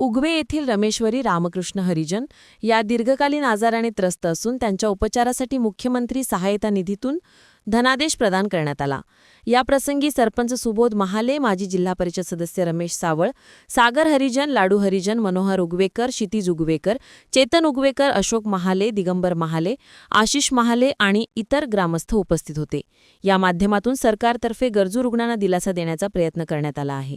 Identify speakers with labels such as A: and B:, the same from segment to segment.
A: उगवे येथील रमेश्वरी रामकृष्ण हरिजन या दीर्घकालीन आजाराने त्रस्त असून त्यांच्या उपचारासाठी मुख्यमंत्री सहायता निधीतून धनादेश प्रदान करण्यात आला. या प्रसंगी सरपंच सुबोध महाले माजी जिल्हा परिषद सदस्य रमेश सावळ सागर हरिजन लाडू हरिजन मनोहर उगवेकर क्षितिज उगवेकर चेतन उगवेकर अशोक महाले दिगंबर महाले आशिष महाले आणि इतर ग्रामस्थ उपस्थित होते. या माध्यमातून सरकारतर्फे गरजू रुग्णांना दिलासा देण्याचा प्रयत्न करण्यात आला आहे.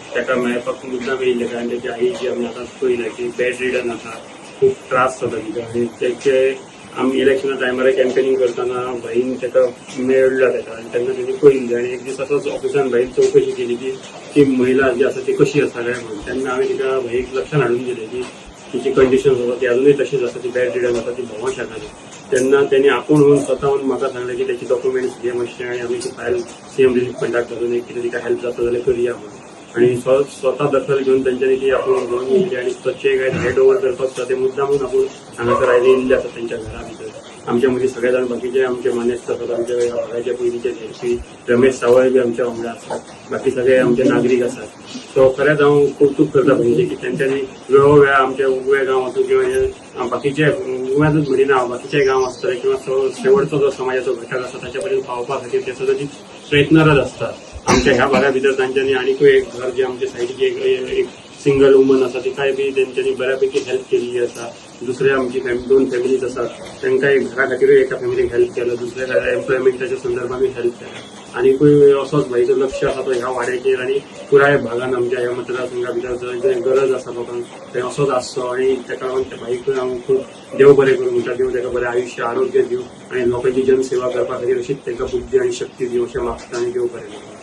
B: ताका
C: मेळपाक मुद्दाम येयल्ले कारण तेची आई जी आमी आतां पयल्या की बॅड रिडन आसा खूब त्रास जाता तिका आनी तेचे आमी इलेक्शना टायमार कॅम्पेनिंग करतना भाईन ताका मेळ्ळा ताका आनी तेन्ना तेणी पयल्लें आनी एक दीस असोच ऑफिसान भाईन चवकशी केली की ती महिला जी आसा ती कशी आसा काय म्हणून. तेन्ना हांवें तिका भाईक लक्षात हाडून दिलें की तिची कंडिशन आसा ती अजूनही तशीच आसा ती बॅड रिडन आसा ती भोंवंक शेताली तेन्ना तेणी आपूण होऊन स्वतःहून म्हाका सांगलें की त्याची डॉक्युमेंट्स घे मातशें आनी आमी ती फायल सीएम रिलीफ फंडाक घालून एक कितें तिका हेल्प जाता जाल्यार करया म्हणून. आणि स्व- स्वतः दखल घेऊन त्यांच्यानी ती आपण घेऊन येयली आणि स्वच्छ काय हँड ओव्हर करपाक ते मुद्दामून आपूण हांगासर आयले येयल्ले आसा तेंच्या घरा भितर आमच्या मदीं सगळे जाण बाकीचे आमचे मानेस्त आसात आमच्या ह्या भागाचे पयलींचे रमेश सावय बी आमच्या वांगडा आसात बाकी सगळे आमचे नागरीक आसात सो खरेंच हांव कौतुक करता म्हणजे की तेंच्यांनी वेळोवेळा आमच्या उगवे गांव आसूं किंवा बाकीचे उगव्यातूच म्हणिना हांव बाकीचे गांव आसतले किंवा सो- शेवटचो जो समाजाचो घटक आसा ताचे पर्यंत पावपा खातीर ते सदांची प्रयत्नरत असतात. आमच्या ह्या बऱ्या भितर तांच्यांनी आनीकूय एक घर जे आमच्या साईडची एक एक सिंगल वुमन आसा तिकाय बी तेंच्यांनी बऱ्यापैकी हेल्प केली आसा दुसरे आमची फॅमिली दोन फॅमिलीज आसात तांकांय घरा खातीर एका फॅमिलीक हेल्प केलो. दुसऱ्या एम्प्लॉयमेंटाच्या संदर्भात हेल्प केला. आनीकूय असोच भाईचं लक्ष आसा तो ह्या वाड्याचेर आनी पुराय भागान आमच्या ह्या मतदारसंघा भितर जर गरज आसा लोकांक थंय असोच आसचो आनी तेका लागून त्या भाईकूय हांव खूब देव बरें करूं म्हणटा देव ताका बरें आयुश्य आरोग्य दिवं आनी लोकांची जनसेवा करपा खातीर अशीच तांकां बुद्धी आनी शक्ती दिवं अशें मागता आनी देव बरें करूं.